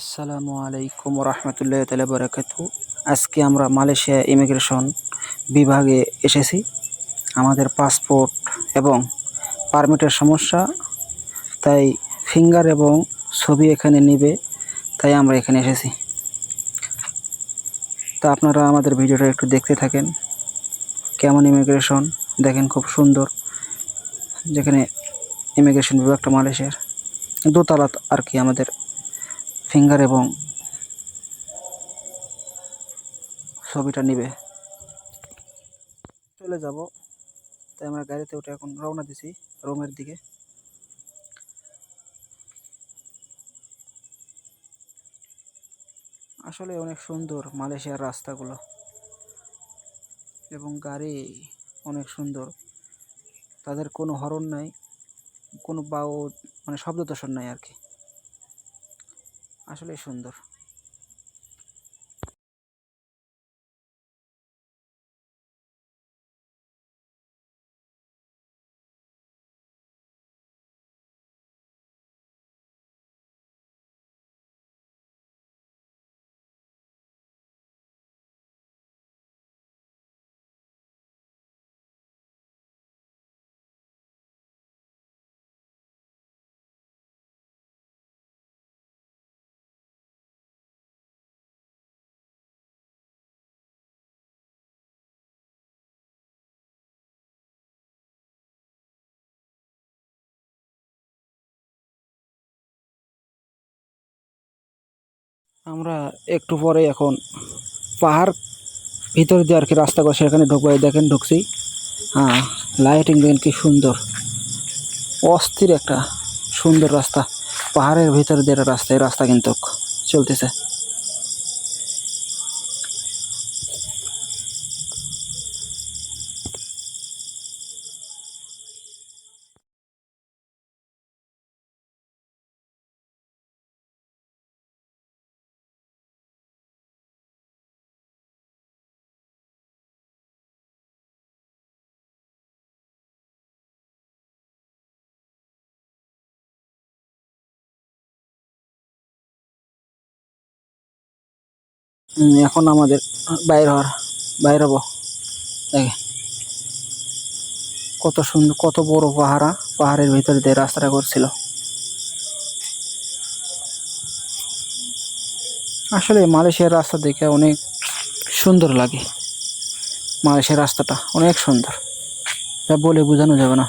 আসসালামু আলাইকুম রহমতুল্লাহ তালা বারাকাতু আজকে আমরা মালয়েশিয়া ইমিগ্রেশন বিভাগে এসেছি। আমাদের পাসপোর্ট এবং পারমিটের সমস্যা, তাই ফিঙ্গার এবং ছবি এখানে নিবে, তাই আমরা এখানে এসেছি। তা আপনারা আমাদের ভিডিওটা একটু দেখতে থাকেন। কেমন ইমিগ্রেশন, দেখেন খুব সুন্দর, যেখানে ইমিগ্রেশন বিভাগটা মালয়েশিয়ার। দোতলা আর কি আমাদের ফিঙ্গার এবং ছবিটা নিবে। চলে যাব। তাই আমরা গাড়িতে উঠে এখন রওনা দিছি রোমের দিকে। আসলে অনেক সুন্দর মালয়েশিয়ার রাস্তাগুলো। এবং গাড়ি অনেক সুন্দর। তাদের কোনো হরন নাই, কোনো বাউ মানে শব্দ দূষণ নাই আর কি। আসলেই সুন্দর। আমরা একটু পরে এখন পাহাড় ভিতর দিয়ে আর কি রাস্তা করে সেখানে ঢুকবো। দেখেন ঢুকছি। হ্যাঁ লাইটিং দেখেন কি সুন্দর। অস্থির একটা সুন্দর রাস্তা। পাহাড়ের ভিতর দিয়ে রাস্তা। এই রাস্তা কিন্তু চলতেছে। এখন আমাদের বাইর হওয়ার, বাইর হব। দেখে কত সুন্দর কত বড় পাহারা পাহাড়ের ভিতরে দিয়ে রাস্তাটা করছিল। আসলে মালয়েশিয়ার রাস্তা দেখে অনেক সুন্দর লাগে। মালয়েশিয়ার রাস্তাটা অনেক সুন্দর। যা বলে বোঝানো যাবে না।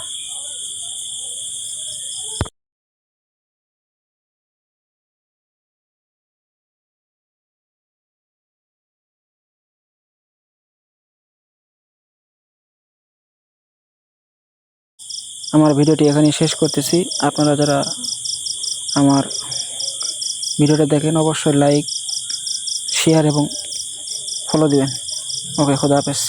আমার ভিডিওটি এখানে শেষ করতেছি। আপনারা যারা আমার ভিডিওটা দেখেন, অবশ্যই লাইক শেয়ার এবং ফলো দিবেন। ওকে, খোদা হাফেজ।